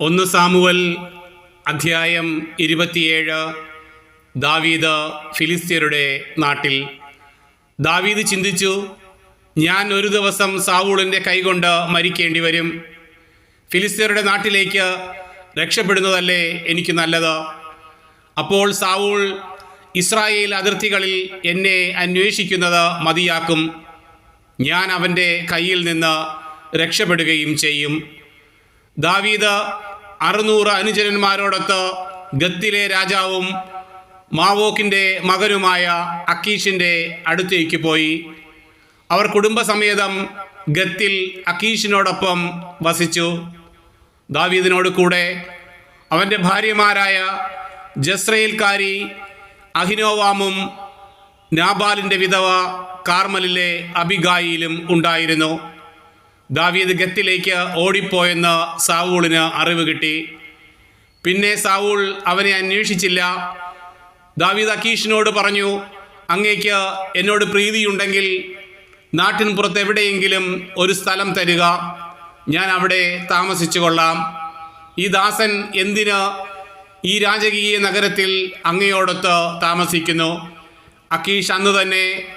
ഒന്ന് സാമുവൽ അധ്യായം ഇരുപത്തിയേഴ്. ദാവീദ് ഫിലിസ്തീനരുടെ നാട്ടിൽ. ദാവീദ് ചിന്തിച്ചു ഞാൻ ഒരു ദിവസം സാവൂളിന്റെ കൈകൊണ്ട് മരിക്കേണ്ടി വരും. ഫിലിസ്തീനരുടെ നാട്ടിലേക്ക് രക്ഷപ്പെടുന്നതല്ലേ എനിക്ക് നല്ലത്? അപ്പോൾ സാവൂൾ ഇസ്രായേൽ അതിർത്തികളിൽ എന്നെ അന്വേഷിക്കുന്നത് മതിയാക്കും. ഞാൻ അവന്റെ കയ്യിൽ നിന്ന് രക്ഷപ്പെടുകയും ചെയ്യും. ദാവീദ് അറുന്നൂറ് അനുചരന്മാരോടൊത്ത് ഗത്തിലെ രാജാവും മാവോക്കിന്റെ മകനുമായ അക്കീഷിന്റെ അടുത്തേക്ക് പോയി. അവർ കുടുംബസമേതം ഗത്തിൽ അക്കീഷിനോടൊപ്പം വസിച്ചു. ദാവീദിനോട് കൂടെ അവന്റെ ഭാര്യമാരായ ജസ്രയേൽക്കാരി അഹിനോവാമും നാബാലിന്റെ വിധവ കാർമലിലെ അബിഗായിലും ഉണ്ടായിരുന്നു. ദാവീദ് ഗത്തിലേക്ക് ഓടിപ്പോയെന്ന് സാവൂളിന് അറിവ് കിട്ടി. പിന്നെ സാവൂൾ അവനെ അന്വേഷിച്ചില്ല. ദാവീദ് അക്കീഷിനോട് പറഞ്ഞു അങ്ങേക്ക് എന്നോട് പ്രീതിയുണ്ടെങ്കിൽ നാട്ടിൻ പുറത്ത് എവിടെയെങ്കിലും ഒരു സ്ഥലം തരിക. ഞാൻ അവിടെ താമസിച്ചു കൊള്ളാം. ഈ ദാസൻ എന്തിന് ഈ രാജകീയ നഗരത്തിൽ അങ്ങയോടൊത്ത് താമസിക്കുന്നു? അക്കീഷ് അന്ന് തന്നെ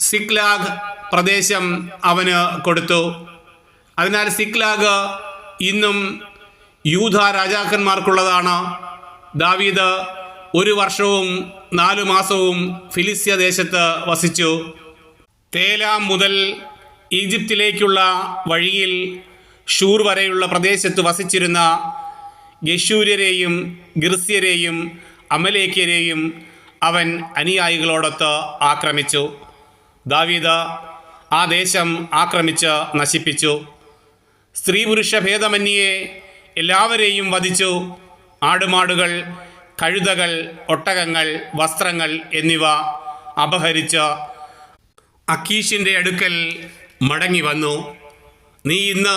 സിക്ലാഗ് പ്രദേശം അവന് കൊടുത്തു. അതിനാൽ സിക്ലാഗ് ഇന്നും യൂധ രാജാക്കന്മാർക്കുള്ളതാണ്. ദാവീദ് ഒരു വർഷവും നാലു മാസവും ഫിലിസ്യ ദേശത്ത് വസിച്ചു. തേലാം മുതൽ ഈജിപ്തിലേക്കുള്ള വഴിയിൽ ഷൂർ വരെയുള്ള പ്രദേശത്ത് വസിച്ചിരുന്ന ഗശൂര്യരെയും ഗിർസ്യരെയും അമലേക്കരെയും അവൻ അനുയായികളോടൊത്ത് ആക്രമിച്ചു. ദാവീദ് ആ ദേശം ആക്രമിച്ച് നശിപ്പിച്ചു. സ്ത്രീ പുരുഷ ഭേദമന്യേ എല്ലാവരെയും വധിച്ചു. ആടുമാടുകൾ കഴുതകൾ ഒട്ടകങ്ങൾ വസ്ത്രങ്ങൾ എന്നിവ അപഹരിച്ച അക്കീഷിന്റെ അടുക്കൽ മടങ്ങി വന്നു. നീ ഇന്ന്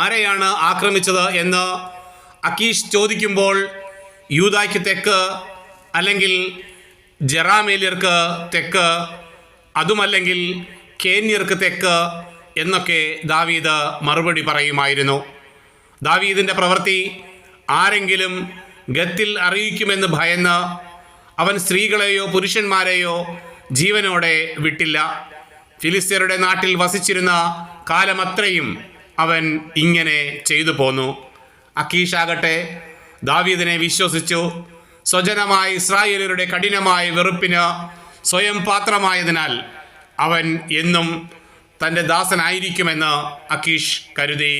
ആരെയാണ് ആക്രമിച്ചത് എന്ന് അക്കീഷ് ചോദിക്കുമ്പോൾ യൂതായ്ക്ക് തെക്ക് അല്ലെങ്കിൽ ജറാമേലിയർക്ക് തെക്ക് അതുമല്ലെങ്കിൽ കേന്യർക്ക് തെക്ക് എന്നൊക്കെ ദാവീദ് മറുപടി പറയുമായിരുന്നു. ദാവീദിന്റെ പ്രവൃത്തി ആരെങ്കിലും ഗത്തിൽ അറിയിക്കുമെന്ന് ഭയന്ന് അവൻ സ്ത്രീകളെയോ പുരുഷന്മാരെയോ ജീവനോടെ വിട്ടില്ല. ഫിലിസ്തീനരുടെ നാട്ടിൽ വസിച്ചിരുന്ന കാലമത്രയും അവൻ ഇങ്ങനെ ചെയ്തു പോന്നു. അക്കീഷാകട്ടെ ദാവീദിനെ വിശ്വസിച്ചു. സ്വജനമായ ഇസ്രായേലരുടെ കഠിനമായ വെറുപ്പിന് സ്വയം പാത്രമായതിനാൽ അവൻ എന്നും തന്റെ ദാസനായിരിക്കുമെന്ന് അക്കീഷ് കരുതി.